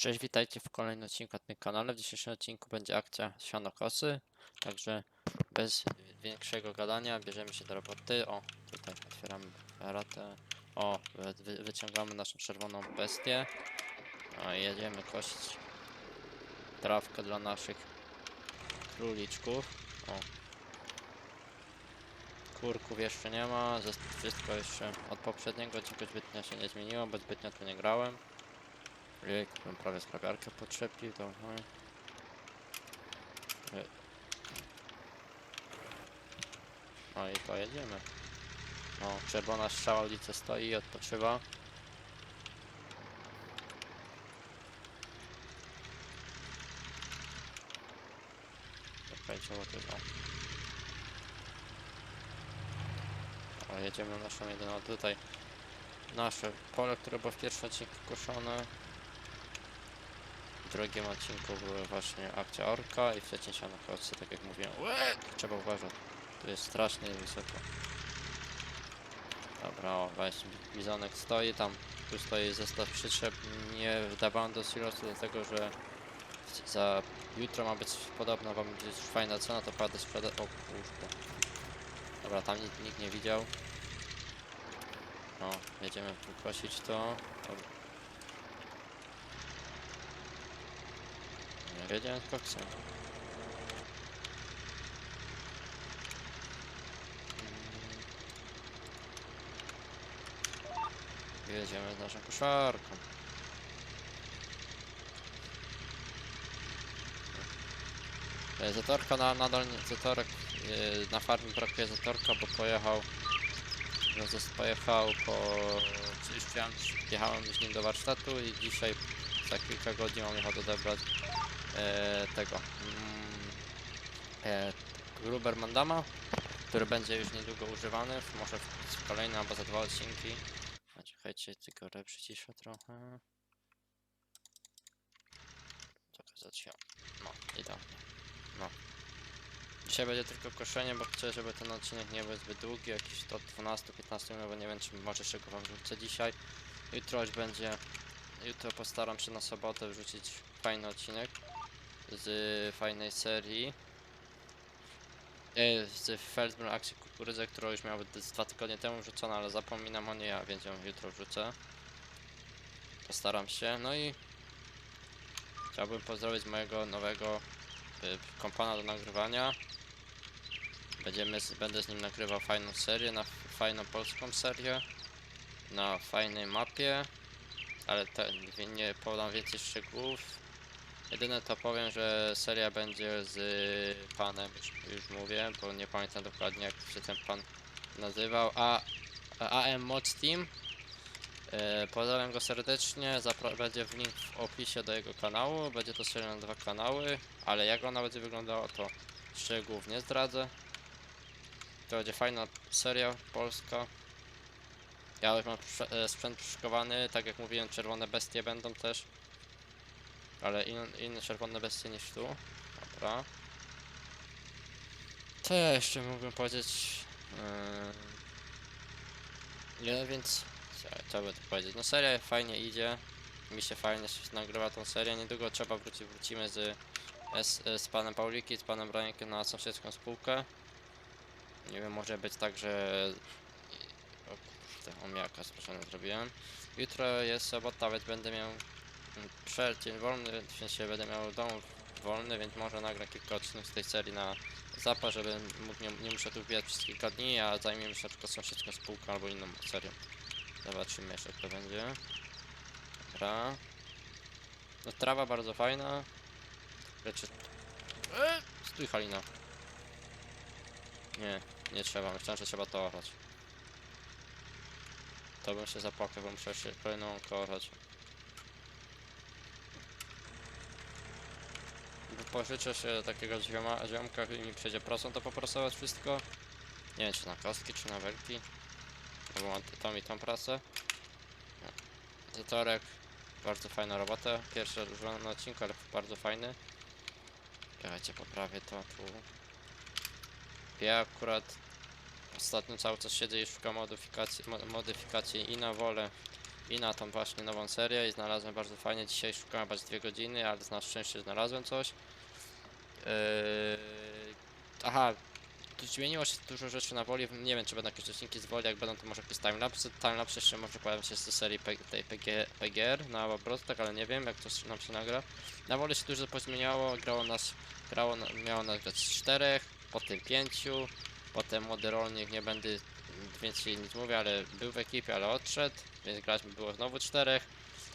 Cześć, witajcie w kolejnym odcinku na tym kanale. W dzisiejszym odcinku będzie akcja sianokosy, także bez większego gadania bierzemy się do roboty. O, tutaj otwieramy ratę. O, wy, wy, wyciągamy naszą czerwoną bestię. I jedziemy kosić trawkę dla naszych króliczków. O. Kurków jeszcze nie ma, wszystko jeszcze od poprzedniego odcinka zbytnio się nie zmieniło, bo zbytnio tu nie grałem. Jejku, bym prawie sprawiarkę podczepił, to no. E. No i pojedziemy. No, czerwona strzała ulicy stoi i odpoczywa. Czekajcie, bo tylko. O, jedziemy na naszą jedyną tutaj. Nasze pole, które było w pierwszym odcinku koszone. Drugim odcinku były właśnie akcja orka i w trzecim sianochodcy, tak jak mówiłem. Łe! Trzeba uważać. Tu jest strasznie wysoko. Dobra, o, właśnie bizonek stoi tam. Tu stoi zestaw przyczep. Nie wdawałem do silosu, dlatego że za jutro ma być podobno wam będzie fajna cena, to pada sprzeda... O kurde. Dobra, tam nikt, nikt nie widział. No, jedziemy wykosić to. Dobra. Nie wiedziałem z koksem. Mm. Jedziemy z naszą koszarką. E, Zatorka na, nadal zatorek e, na farmie brakuje zatorka, bo pojechał pojechał po chciałem, jechałem z nim do warsztatu i dzisiaj za kilka godzin mam jechać odebrać e, tego mm, e, Gruber Mandama, który będzie już niedługo używany, może w, kolejne albo za dwa odcinki. Czekajcie, tylko re przyciszę trochę. Trochę zaciąłem. No, idealnie. No. Dzisiaj będzie tylko koszenie, bo chcę, żeby ten odcinek nie był zbyt długi, jakiś do 12-15 minut, bo nie wiem, czy może czego wam wrzucę dzisiaj. Jutro już będzie, jutro postaram się na sobotę wrzucić fajny odcinek z fajnej serii. Z Feldman Akcji Kukurydzy, którą już miała z dwa tygodnie temu wrzucona, ale zapominam o niej, a więc ją jutro wrzucę. Postaram się, no i chciałbym pozdrowić mojego nowego y, kompana do nagrywania. Będziemy będę z nim nagrywał fajną serię, na fajną polską serię, na fajnej mapie, ale te, nie podam więcej szczegółów. Jedyne to powiem, że seria będzie z panem, już, już mówię, bo nie pamiętam dokładnie jak się ten pan nazywał, a AM Mods Team. E, Pozdrawiam go serdecznie, zapra- będzie w link w opisie do jego kanału, będzie to seria na dwa kanały, ale jak ona będzie wyglądała to szczegółów nie zdradzę. To będzie fajna seria polska. Ja już mam e, sprzęt przyszykowany, tak jak mówiłem, czerwone bestie będą też. Ale in, inne czerwone bestie niż tu. Dobra. Co ja jeszcze mógłbym powiedzieć? Yy... Nie, więc co, by tu powiedzieć? No seria fajnie idzie. Mi się fajnie nagrywa tą serię. Niedługo trzeba wrócić, wrócimy z, z, z panem Pauliki, z panem Braniakiem na sąsiedzką spółkę. Nie wiem, może być tak, że... O kurde, sproszone zrobiłem. Jutro jest sobota, więc będę miał przeddzień wolny, w sensie będę miał dom wolny, więc może nagram kilka odcinków z tej serii na zapas, żeby mógł, nie, nie muszę tu wbijać przez kilka dni, a zajmiemy się na przykład sąsiedzką spółką albo inną serią. Zobaczymy jeszcze jak to będzie. Dobra. No trawa bardzo fajna. Rzeczy... Eee, Stój Halina. Nie, nie trzeba. Myślałem, że trzeba to orać. To bym się zapłakał, bo muszę jeszcze kolejną orać. Pożyczę się takiego zioma, ziomka i mi przejdzie prosą to poprasować wszystko. Nie wiem czy na kostki, czy na welki. No mam tą i tą prasę. Zatorek. Bardzo fajna robota. Pierwszy na odcinku, ale bardzo fajny. Czekajcie, poprawię to tu. Ja akurat ostatnio cały czas siedzę i szukam modyfikacji, mo- modyfikacji i na wolę i na tą właśnie nową serię i znalazłem bardzo fajnie. Dzisiaj szukałem chyba dwie godziny, ale na szczęście znalazłem coś. Yy... Aha, tu zmieniło się dużo rzeczy na woli. Nie wiem, czy będą jakieś odcinki z woli. Jak będą, to może jakieś timelapsy. Timelapse jeszcze może pojawią się z serii P- tej PG, PGR na obrotach, ale nie wiem, jak to nam się nagra. Na woli się dużo pozmieniało. Grało nas, grało, miało nas grać z czterech, potem pięciu, potem młody rolnik, nie będę więcej nic mówię, ale był w ekipie, ale odszedł, więc grać było znowu czterech,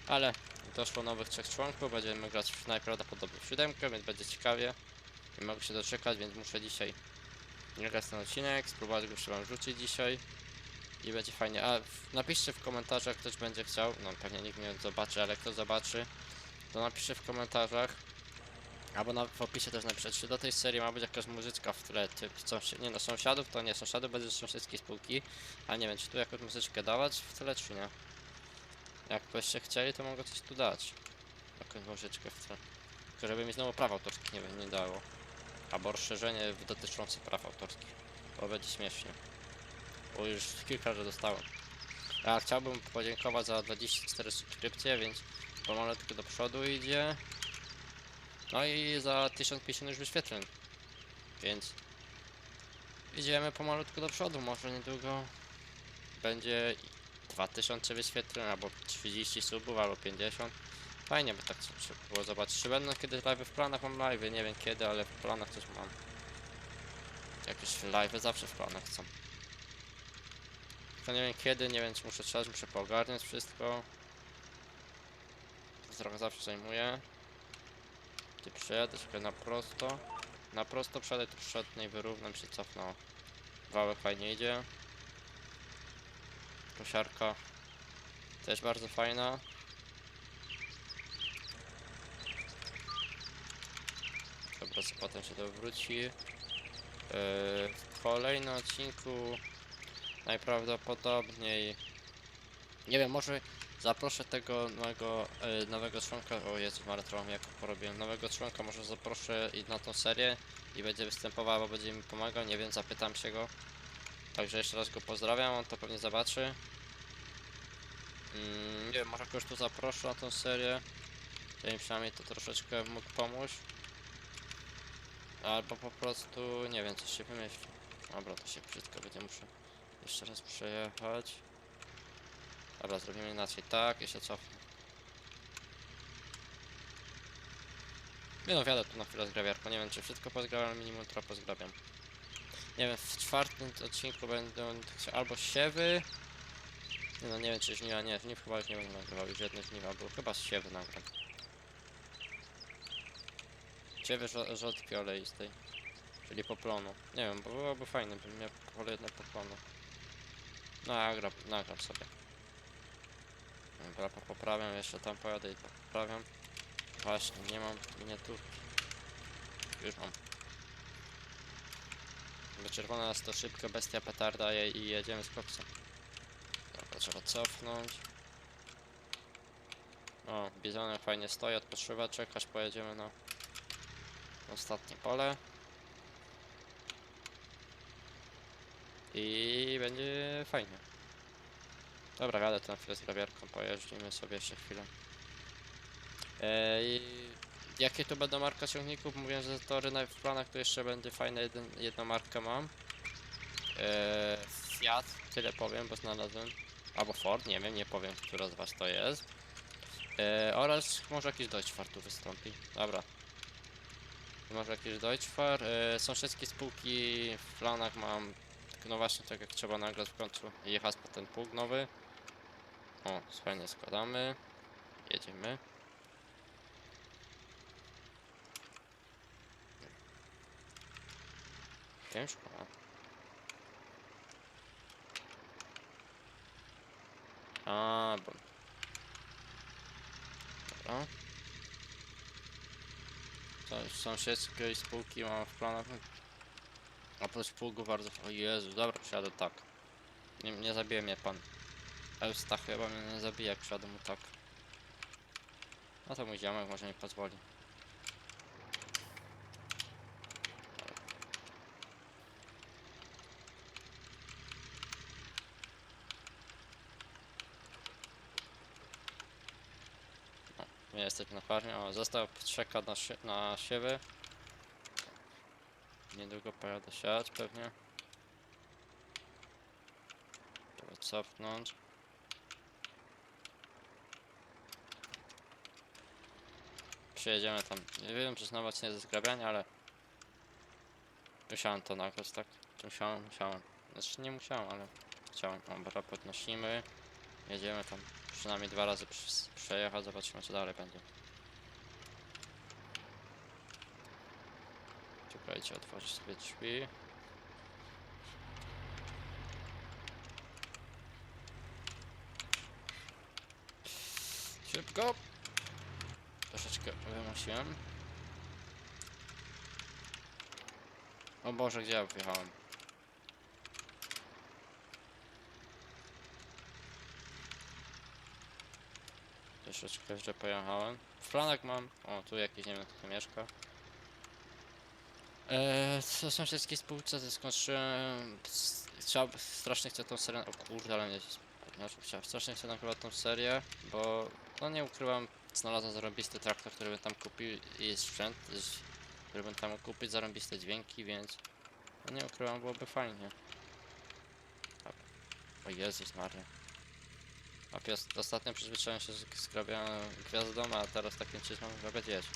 ale doszło nowych trzech członków, będziemy grać najprawdopodobniej w siódemkę, więc będzie ciekawie. Nie mogę się doczekać, więc muszę dzisiaj nagrać ten odcinek, spróbować go wam rzucić dzisiaj i będzie fajnie. A napiszcie w komentarzach, ktoś będzie chciał, no pewnie nikt nie zobaczy, ale kto zobaczy, to napiszcie w komentarzach, albo na, w opisie też napiszcie, czy do tej serii ma być jakaś muzyczka w tle, typ sąsi- nie no, sąsiadów to nie, sąsiadów będzie z sąsiedzkiej spółki, a nie wiem, czy tu jakąś muzyczkę dawać w tle, czy nie. Jakbyście chcieli, to mogę coś tu dać. Jakąś muzyczkę w tle. Tylko żeby mi znowu praw autorskich nie, nie dało. Albo rozszerzenie dotyczące praw autorskich. To będzie śmiesznie. Bo już kilka razy dostałem. Ja chciałbym podziękować za 24 subskrypcje, więc pomalutku do przodu idzie. No i za 1050 już wyświetleń. Więc idziemy pomalutku do przodu. Może niedługo będzie 2000 wyświetleń, albo 30 subów, albo 50. Fajnie by tak było zobaczyć. Czy będą kiedyś live w planach? Mam live, nie wiem kiedy, ale w planach coś mam. Jakieś live zawsze w planach są. To nie wiem kiedy, nie wiem czy muszę czas, muszę poogarniać wszystko. Trochę zawsze zajmuje. Ty przejadę sobie na prosto. Na prosto przejadę, tu przed i wyrównam się cofnął. Wałek fajnie idzie. Kosiarka też bardzo fajna. Dobra, co potem się to wróci. Yy, w kolejnym odcinku najprawdopodobniej nie wiem, może zaproszę tego nowego, yy, nowego członka, o Jezu, trochę jak porobiłem, nowego członka może zaproszę i na tą serię i będzie występował, bo będzie mi pomagał, nie wiem, zapytam się go. Także jeszcze raz go pozdrawiam, on to pewnie zobaczy. Mm, nie wiem, może kogoś tu zaproszę na tą serię, żeby przynajmniej to troszeczkę mógł pomóc. Albo po prostu, nie wiem, coś się wymyśli. Dobra, to się brzydko będzie, muszę jeszcze raz przejechać. Dobra, zrobimy inaczej, tak, się cofnę. Nie no, wjadę tu na chwilę z grawiarką, nie wiem czy wszystko pozgrabiam, ale minimum trochę pozgrabiam. Nie wiem, w czwartym odcinku będą albo siewy... Nie no, nie wiem czy żniwa, nie, żniw chyba już nie będę nagrywał, już jedne żniwa było, chyba z siewy nagram. Siewy rzodki oleistej. Czyli poplonu. Nie wiem, bo byłoby fajne, bym miał pole jedno poplonu. Nagram, nagram sobie. Dobra, po- poprawiam, jeszcze tam pojadę i poprawiam. Właśnie, nie mam miniaturki. Już mam. Bo czerwona jest to szybko, bestia petarda je, i jedziemy z koksem. Dobra, trzeba cofnąć. O, bizonem fajnie stoi, odpoczywa, czekać, pojedziemy na ostatnie pole. I będzie fajnie. Dobra, jadę tu na chwilę z grabiarką, pojeździmy sobie jeszcze chwilę. Ej, jakie tu będą marka ciągników? Mówię, że tory na- w planach to jeszcze będzie fajne, jeden, jedną markę mam. Eee, Fiat, tyle powiem, bo znalazłem. Albo Ford, nie wiem, nie powiem, która z was to jest. Eee, oraz może jakiś Deutschfahrt tu wystąpi. Dobra. Może jakiś Deutschfahrt. Eee, sąsiedzkie spółki w planach mam. No właśnie tak jak trzeba nagrać w końcu jechać po ten pług nowy. O, fajnie składamy. Jedziemy. Ciężko. A, A, bo... Dobra. To sąsiedzkiej spółki mam w planach. Oprócz pługu bardzo... O Jezu, dobra, wsiadę tak. Nie, nie zabije mnie pan. Eustach chyba mnie nie zabije, jak wsiadę mu tak. No to mój ziomek może mi pozwoli. My jesteśmy na farmie. O, został czeka na, sie na siewy. Niedługo pojadę siać pewnie. Trzeba cofnąć. Przyjedziemy tam. Nie wiem, czy znowu nie ze zgrabiania, ale musiałem to nagrać, tak? Musiałem? Musiałem. Znaczy nie musiałem, ale chciałem. Dobra, podnosimy. Jedziemy tam przynajmniej dwa razy przejechać, zobaczymy co dalej będzie. Czekajcie, otworzyć sobie drzwi. Szybko! Troszeczkę wymusiłem. O Boże, gdzie ja wjechałem? Troszeczkę źle pojechałem. Flanek mam. O, tu jakiś, nie wiem kto mieszka. Eee, co sąsiedzkiej spółce to skończyłem. Chciał, strasznie chcę tą serię. O kurde, ale podniosło. Chciał, strasznie chcę nagrać tą serię, bo no nie ukrywam, znalazłem zarąbisty traktor, który bym tam kupił i sprzęt, który bym tam kupić, zarąbiste dźwięki, więc no nie ukrywam, byłoby fajnie. Tak. O Jezus Maria. A pies, ostatnio przyzwyczaiłem się, że skrabiałem gwiazdą, a teraz takim czymś mam jeść.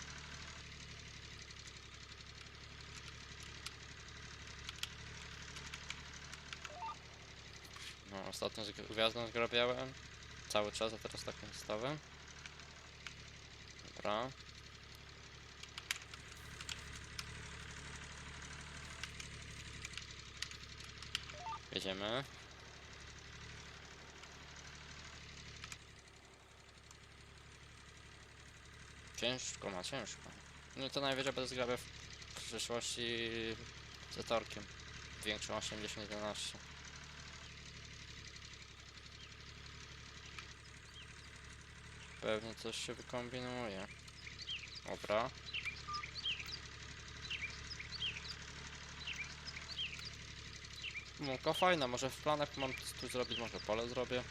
No, ostatnio z gwiazdą zgrabiałem. Cały czas, a teraz takim stawem. Dobra. Jedziemy. Ciężko ma, ciężko. No to najwyżej będę zgrabiał w przyszłości z torkiem. Większą 8011. Pewnie coś się wykombinuje. Dobra. Mąka fajna, może w planach mam tu zrobić, może pole zrobię.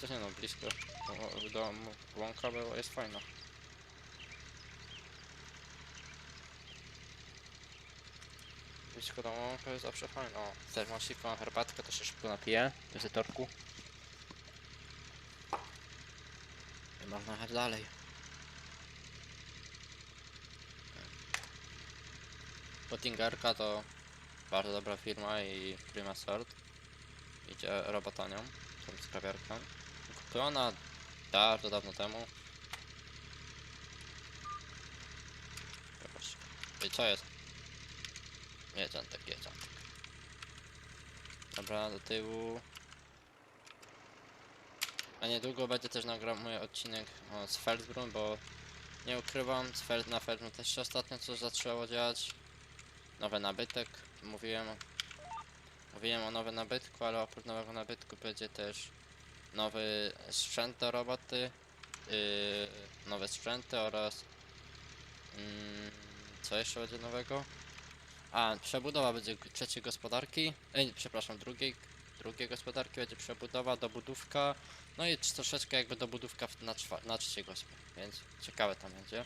Też nie no, blisko o- domu łąka była, jest fajna. Blisko domu łąka jest zawsze fajna. O, termosik, mam herbatkę, to się szybko napiję. Z torku. I można jechać dalej. Pottingerka to bardzo dobra firma i prima sort. Idzie robota nią, tą skrawiarką. Kupiona bardzo dawno temu. I co jest? Jedziantek, jedziantek. Dobra, do tyłu. A niedługo będzie też nagram mój odcinek o, z bo nie ukrywam, z na Feldbrun też się ostatnio coś zaczęło dziać. Nowy nabytek, mówiłem. Mówiłem o nowym nabytku, ale oprócz nowego nabytku będzie też nowy sprzęt do roboty, yy, nowe sprzęty oraz mm, co jeszcze będzie nowego? A, przebudowa będzie trzeciej gospodarki, ej, przepraszam, drugiej, drugiej gospodarki będzie przebudowa, dobudówka, no i troszeczkę jakby dobudówka na, na trzeciej gospie, więc ciekawe tam będzie.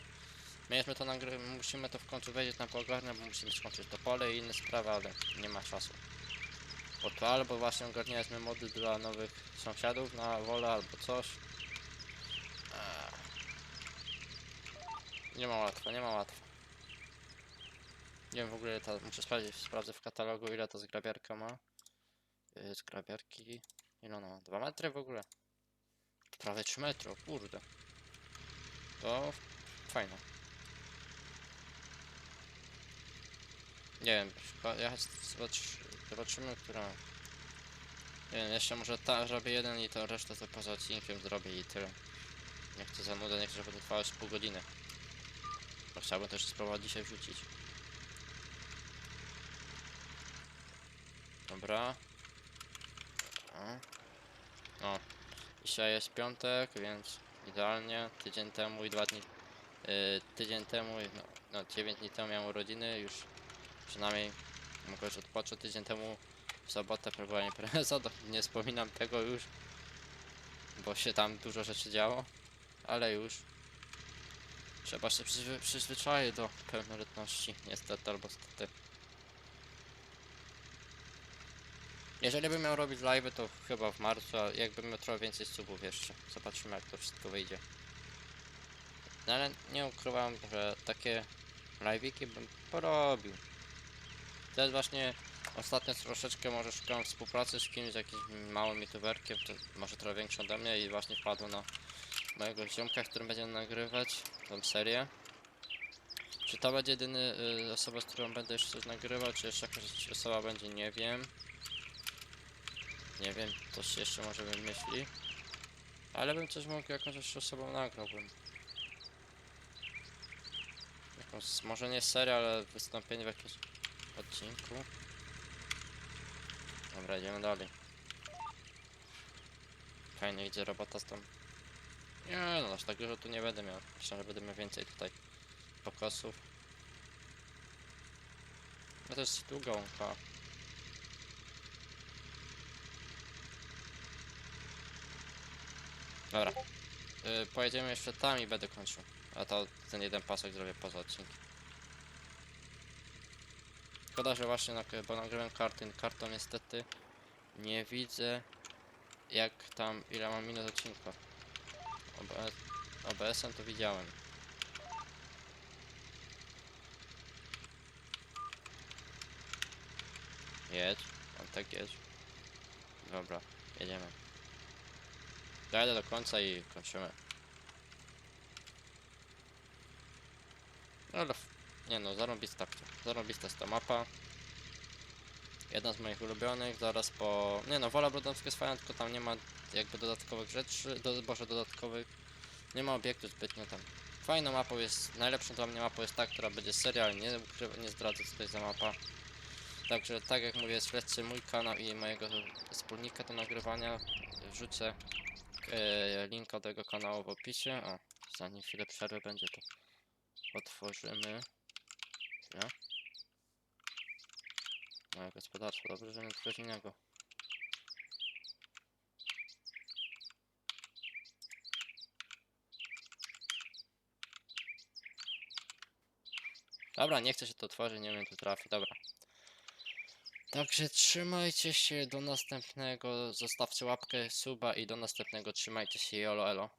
Mieliśmy to nagry, musimy to w końcu wejść na pogarnę, bo musimy skończyć to pole i inne sprawy, ale nie ma czasu. Bo to albo właśnie ogarnialiśmy mody dla nowych sąsiadów na wolę, albo coś. Eee. Nie ma łatwo, nie ma łatwo. Nie wiem w ogóle, ta, muszę sprawdzić, sprawdzę w katalogu ile ta zgrabiarka ma. Yy, zgrabiarki, ile ona ma? 2 metry w ogóle? Prawie 3 metry, kurde. To fajne. Nie wiem, jechać, zobacz, zobaczymy, która. Nie wiem, jeszcze może ta zrobię jeden i to resztę to poza odcinkiem zrobię i tyle. Nie chcę za nudę, nie chcę, żeby to trwało z pół godziny. Bo chciałbym też spróbować dzisiaj wrzucić. Dobra. Dobra. O, dzisiaj jest piątek, więc idealnie. Tydzień temu i dwa dni. Yy, tydzień temu, no, no 9 dni temu miałem urodziny, już przynajmniej mogę już odpocząć. Tydzień temu w sobotę była impreza, nie wspominam tego już, bo się tam dużo rzeczy działo, ale już Trzeba się przyzwy przyzwyczaić do pełnoletności, niestety albo stety. Jeżeli bym miał robić live, to chyba w marcu, a jakbym miał trochę więcej subów jeszcze. Zobaczymy jak to wszystko wyjdzie. No ale nie ukrywam, że takie live'iki bym porobił. To jest właśnie ostatnio troszeczkę może szukałem współpracy z kimś, z jakimś małym youtuberkiem, może trochę większy ode mnie i właśnie wpadło na mojego ziomka, którym będziemy nagrywać tą serię. Czy to będzie jedyny y, osoba, z którą będę jeszcze nagrywał, czy jeszcze jakaś osoba będzie, nie wiem. Nie wiem, się jeszcze może wymyśli. Ale bym coś mógł jakąś jeszcze osobą nagrałbym. Jakąś, może nie serię, ale wystąpienie w jakimś odcinku. Dobra, idziemy dalej. Fajnie idzie robota z tą. Nie no, aż tak dużo tu nie będę miał. Myślę, że będę miał więcej tutaj pokosów. No to jest długa łąka. Dobra. Y, pojedziemy jeszcze tam i będę kończył. A to ten jeden pasek zrobię poza odcinkiem. Szkoda, że właśnie bo nagrałem kartę, kartą niestety nie widzę jak tam, ile mam minut odcinka. OBS, OBS-em to widziałem. Jedź, on tak jedź. Dobra, jedziemy. Dojadę do końca i kończymy. No ale, nie no, zarąbista, zarąbista jest ta mapa. Jedna z moich ulubionych, zaraz po... Nie no, Wola Brodomska jest fajna, tylko tam nie ma jakby dodatkowych rzeczy, do, boże dodatkowych, nie ma obiektu zbytnio tam. Fajną mapą jest, najlepszą dla mnie mapą jest ta, która będzie serial, nie, nie zdradzę co to jest za mapa. Także tak jak mówię, śledźcie mój kanał i mojego wspólnika do nagrywania, wrzucę e, linka do jego kanału w opisie. O, zanim chwilę przerwy będzie to otworzymy. Chwilę. Moje gospodarstwo, dobrze, że nie coś innego. Dobra, nie chce się to otworzyć, nie wiem, tu trafi, dobra. Także trzymajcie się, do następnego, zostawcie łapkę, suba i do następnego, trzymajcie się, jolo elo.